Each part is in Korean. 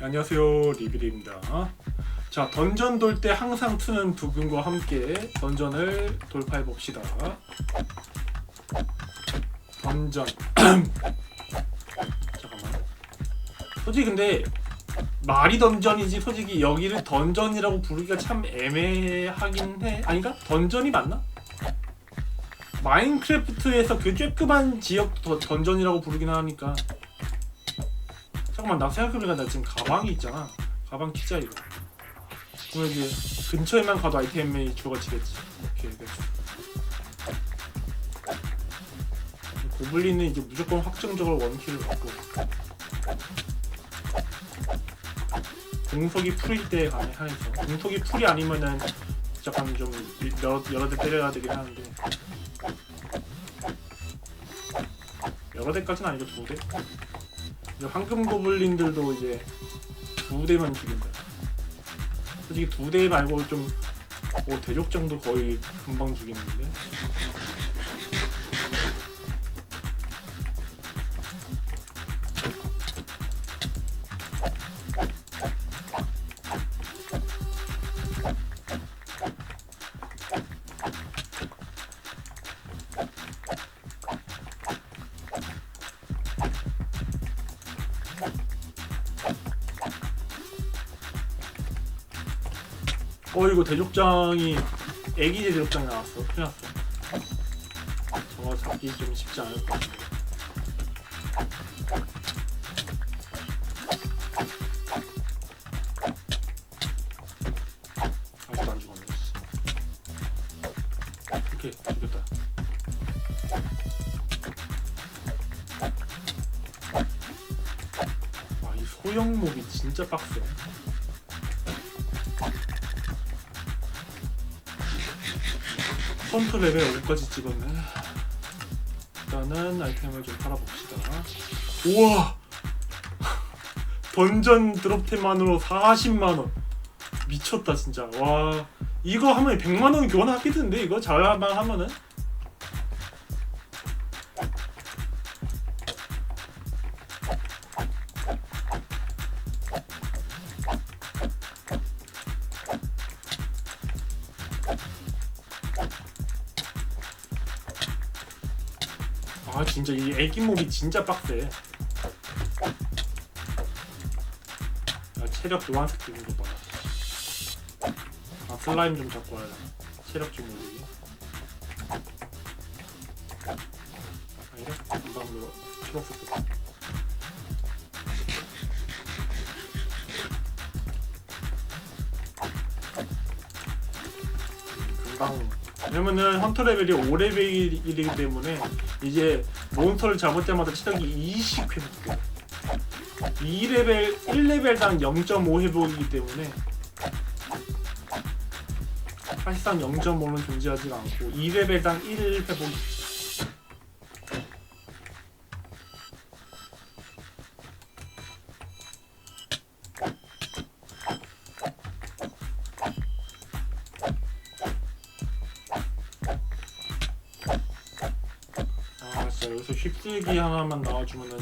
안녕하세요 리빌입니다. 자 던전 돌 때 항상 트는 두근과 함께 던전을 돌파해 봅시다. 던전. 잠깐만. 솔직히 근데 말이 던전이지 솔직히 여기를 던전이라고 부르기가 참 애매하긴 해. 아닌가? 던전이 맞나? 마인크래프트에서 그 쬐끄만 지역도 더 던전이라고 부르긴 하니까 잠깐만 나 생각해보니까 나 지금 가방이 있잖아. 가방 키자 이거. 그럼 이제 근처에만 가도 아이템이 주어지겠지. 오케이 됐어 고블린은 이제 무조건 확정적으로 원킬을 받고. 공속이 풀일 때 가네 하면서. 공속이 풀이 아니면은 잠깐 좀 여러, 여러 대 때려야 되긴 하는데. 여러 대까지는 아니고 두 대? 황금 고블린들도 이제 두 대만 죽인다. 솔직히 두 대 말고 좀뭐 대족 정도 거의 금방 죽이는데. 어 이거 대족장이 애기 대족장이 나왔어. 큰일 났어. 저거 잡기 좀 쉽지 않을 것 같은데. 아직도 안 죽었네. 씨. 오케이 죽였다. 와이 소형 몹이 진짜 빡세. 펌프 레벨 5까지 찍었네. 일단은 아이템을 좀 팔아봅시다. 우와! 던전 드롭템만으로 40만원. 미쳤다, 진짜. 와. 이거 하면 100만원 교환하겠는데, 이거? 잘만 하면은? 진짜 이 애기 몸이 진짜 빡세. 아, 체력 노란색 되는 거 봐. 아, 슬라임 좀 잡고 와야 돼. 체력 좀 올리기. 아니래? 금방 물어. 초록색 거. 금방. 왜냐면은 헌터 레벨이 5레벨이기 때문에 이제 몬스터를 잡을 때마다 체력이 20 회복돼. 2레벨, 1레벨당 0.5 회복이기 때문에 사실상 0.5는 존재하지 않고 2레벨당 1 회복. 아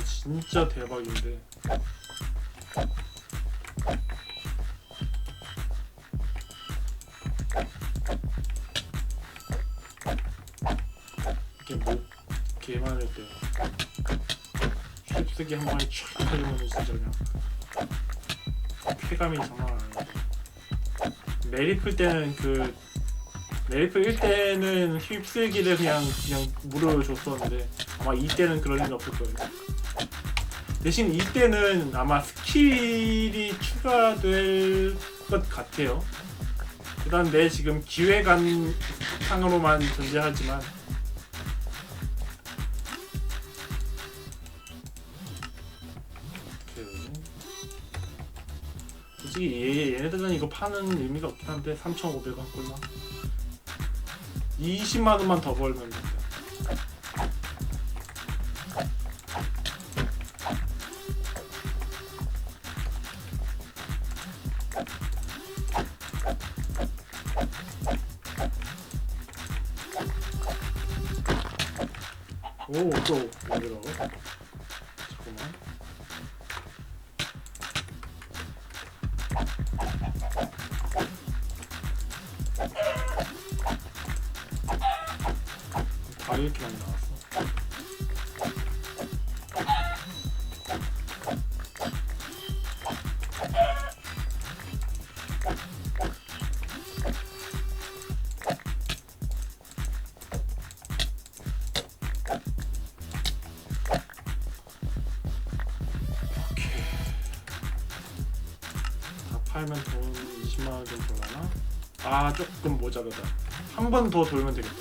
진짜 대박인데. 이게 목 개많을 때 휩쓸기 한 방에 촥 터지면 진짜 그냥 쾌감이 장난 아니야. 메리플 때는 그 메리플 1때는 휩쓸기를 그냥 그냥 물어줬었는데 아마 이때는 그럴 일은 없을 거예요. 대신 이때는 아마 스킬이 추가될 것 같아요. 일단 내 지금 기획안 상으로만 존재하지만 오케이. 솔직히 얘, 얘네들은 이거 파는 의미가 없긴 한데 3,500원 꼴나 20만 원만 더 벌면 돼. 오, 또 여기로. 조금 모자르다. 한 번 더 돌면 되겠다.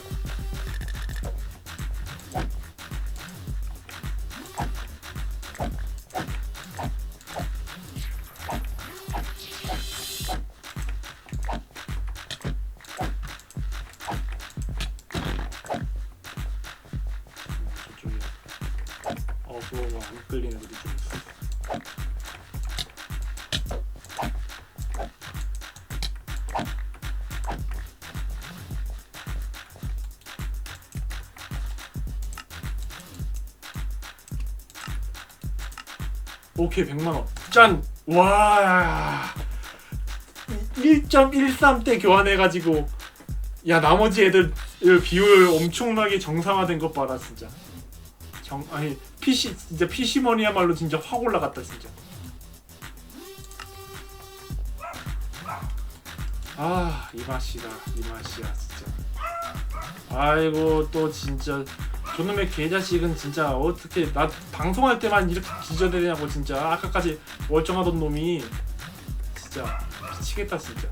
오케이 100만 원. 짠. 와. 1.13대 교환해 가지고 야 나머지 애들 비율 엄청나게 정상화된 것 봐라 진짜. 정 아니 PC 진짜 PC머니야말로 진짜 확 올라갔다 진짜. 아 이 맛이다 이 맛이야 진짜. 아이고 또 진짜 저놈의 개자식은 진짜 어떻게 나 방송할 때만 이렇게 기저대냐고 진짜. 아까까지 멀쩡하던 놈이 진짜 미치겠다 진짜.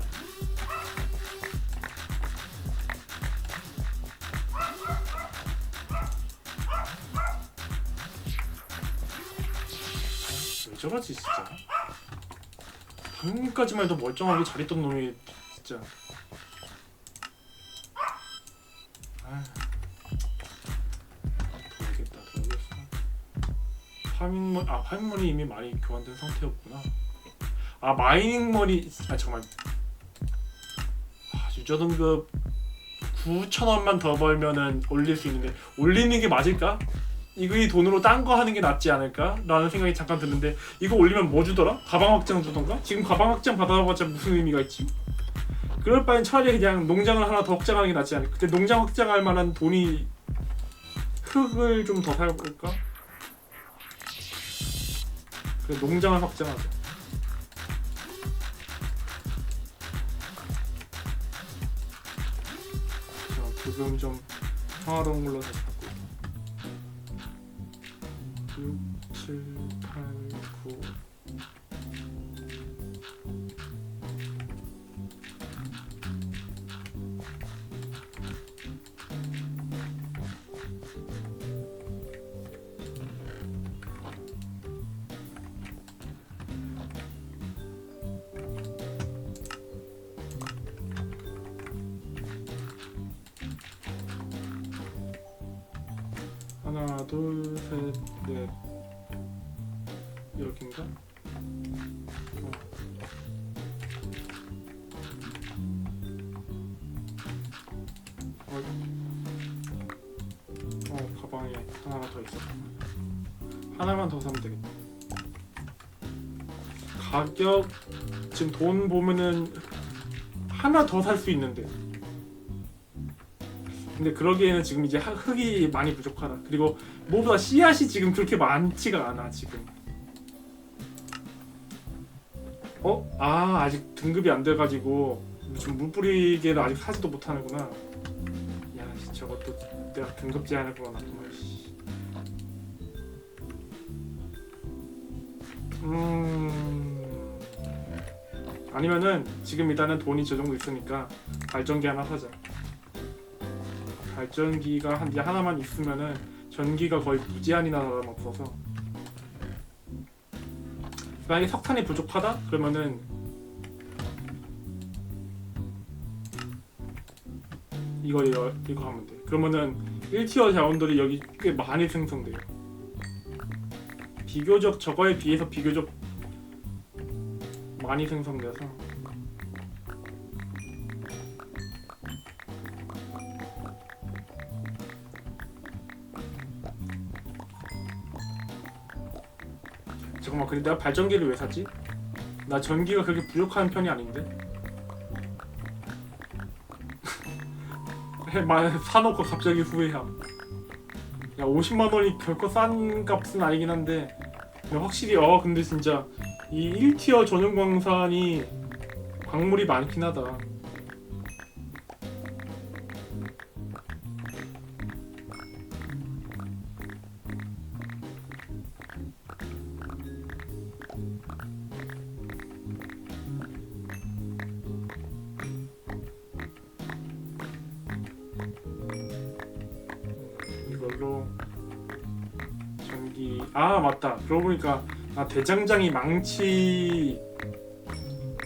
왜 저러지 진짜? 방금까지만 해도 멀쩡하게 잘 있던 놈이 진짜 파밍머니 아 파밍머니 이미 많이 교환된 상태였구나 아 마이닝머니 아 잠깐만 아 유저 등급 9천원만 더 벌면은 올릴 수 있는데 올리는 게 맞을까? 이거 이 돈으로 딴 거 하는 게 낫지 않을까? 라는 생각이 잠깐 드는데 이거 올리면 뭐 주더라? 가방 확장 주던가? 지금 가방 확장 받아봤자 무슨 의미가 있지? 그럴 바엔 차라리 그냥 농장을 하나 더 확장하는 게 낫지 않을까? 근데 농장 확장할 만한 돈이 흙을 좀 더 사볼까? 그래 농장을 확장하자 자 지금 좀 평화로운 걸로 다시 바꾸자 6, 7, 하나 둘셋넷 여긴가? 어. 어, 어 가방에 하나가 더 있어. 하나만 더 사면 되겠다. 가격 지금 돈 보면은 하나 더 살 수 있는데. 근데 그러기에는 지금 이제 하- 흙이 많이 부족하다. 그리고 뭐보다 씨앗이 지금 그렇게 많지가 않아 지금. 어? 아 아직 등급이 안 돼가지고 지금 물 뿌리개를 아직 사지도 못하는구나. 야 씨, 저것도 내가 등급 제한을 걸어놨구만. 씨. 음 아니면은 지금 일단은 돈이 저 정도 있으니까 발전기 하나 사자. 발전기가 한 이제 하나만 있으면은 전기가 거의 무제한이나 없어서. 만약에 석탄이 부족하다? 그러면은 이거 이거 이거 하면 돼. 그러면은 1티어 자원들이 여기 꽤 많이 생성돼요. 비교적 저거에 비해서 비교적 많이 생성돼서 잠깐만 근데 내가 발전기를 왜 샀지? 나 전기가 그렇게 부족한 편이 아닌데 마- 사놓고 갑자기 후회함 야 50만 원이 결코 싼 값은 아니긴 한데 확실히 어 근데 진짜 이 1티어 전용 광산이 광물이 많긴 하다. 아 맞다. 그러고 보니까 아 대장장이 망치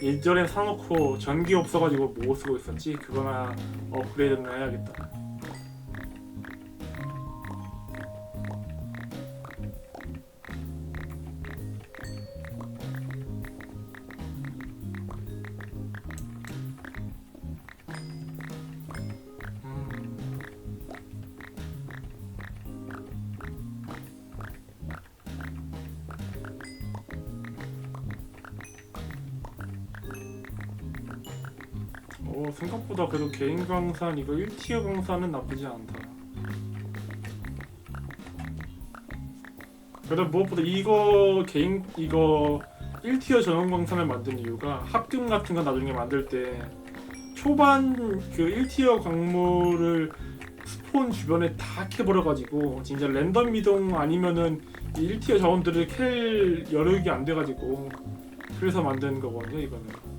예전에 사놓고 전기 없어가지고 못 쓰고 있었지? 그거나 업그레이드나 해야겠다 어 생각보다 그래도 개인 광산 이거 1티어 광산은 나쁘지 않다. 그래도 무엇보다 이거 개인 이거 1티어 전용 광산을 만든 이유가 합금 같은 거 나중에 만들 때 초반 그 1티어 광물을 스폰 주변에 다 캐버려가지고 진짜 랜덤 이동 아니면은 이 1티어 자원들을 캘 여력이 안 돼가지고 그래서 만든 거거든요 이거는.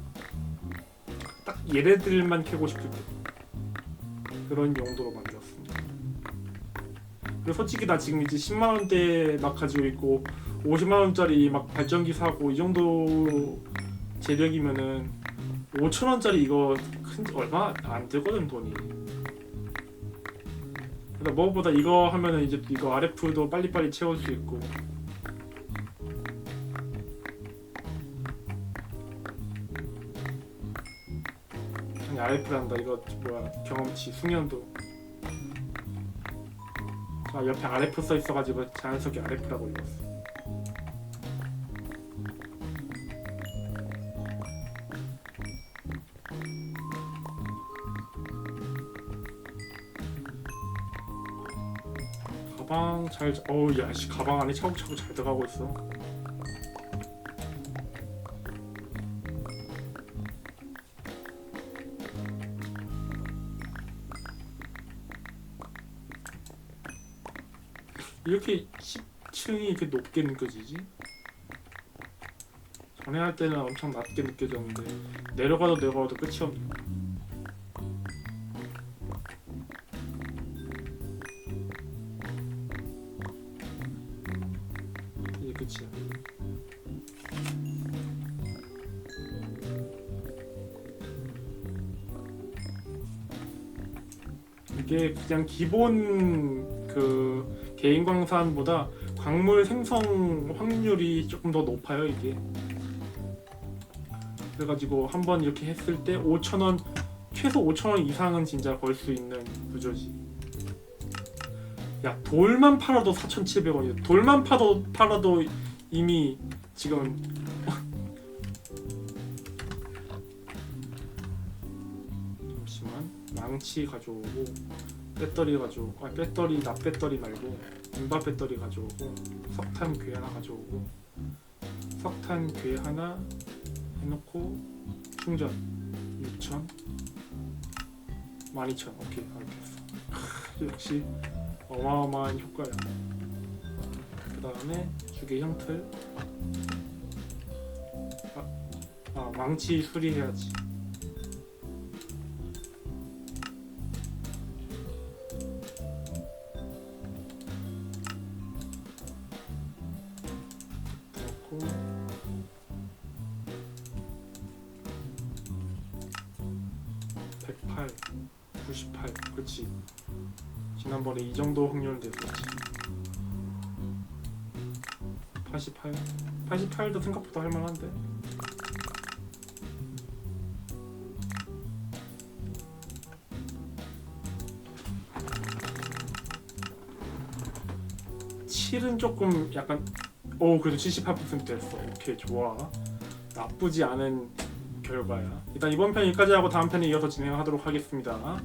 딱 얘네들만 캐고 싶을 때 그런 용도로 만들었습니다. 그리고 솔직히 나 지금 이제 10만 원대 막 가지고 있고 50만 원짜리 막 발전기 사고 이 정도 재력이면은 5천 원짜리 이거 큰 얼마 안 들거든 돈이. 그래서 무엇보다 이거 하면은 이제 이거 RF도 빨리빨리 채울 수 있고 아니 RF란다. 이거 뭐야? 경험치 숙련도. 아 옆에 RF 써 있어가지고 자연스럽게 RF라고 읽었어. 가방 잘 어우 야씨 가방 안에 차곡차곡 잘 들어가고 있어 이렇게 10층이 이렇게 높게 느껴지지? 전에 할 때는 엄청 낮게 느껴졌는데 내려가도 내려가도 끝이 없네. 이게 끝이야. 이게 그냥 기본 그 개인 광산보다 광물 생성 확률이 조금 더 높아요 이게. 그래가지고 한번 이렇게 했을 때 5천원 최소 5천원 이상은 진짜 벌 수 있는 구조지. 야 돌만 팔아도 4,700원이야 돌만 파도, 팔아도 이미 지금 잠시만 망치 가져오고 배터리 가져오고 아 배터리 납 배터리 말고 인바 배터리 가져오고 석탄 괴 하나 가져오고 석탄 괴 하나 해놓고 충전. 6천? 12,000 오케이 크, 역시 어마어마한 효과야. 그 다음에 주개 형틀. 아, 아 망치 수리해야지 정도 확률 됐었지 (88) (88도) 생각보다 할만한데. (7은) 조금 약간 오 그래도 78% 됐어. 오케이 좋아. 나쁘지 않은 결과야. 일단 이번 편 여기까지 하고 다음 편에 이어서 진행하도록 하겠습니다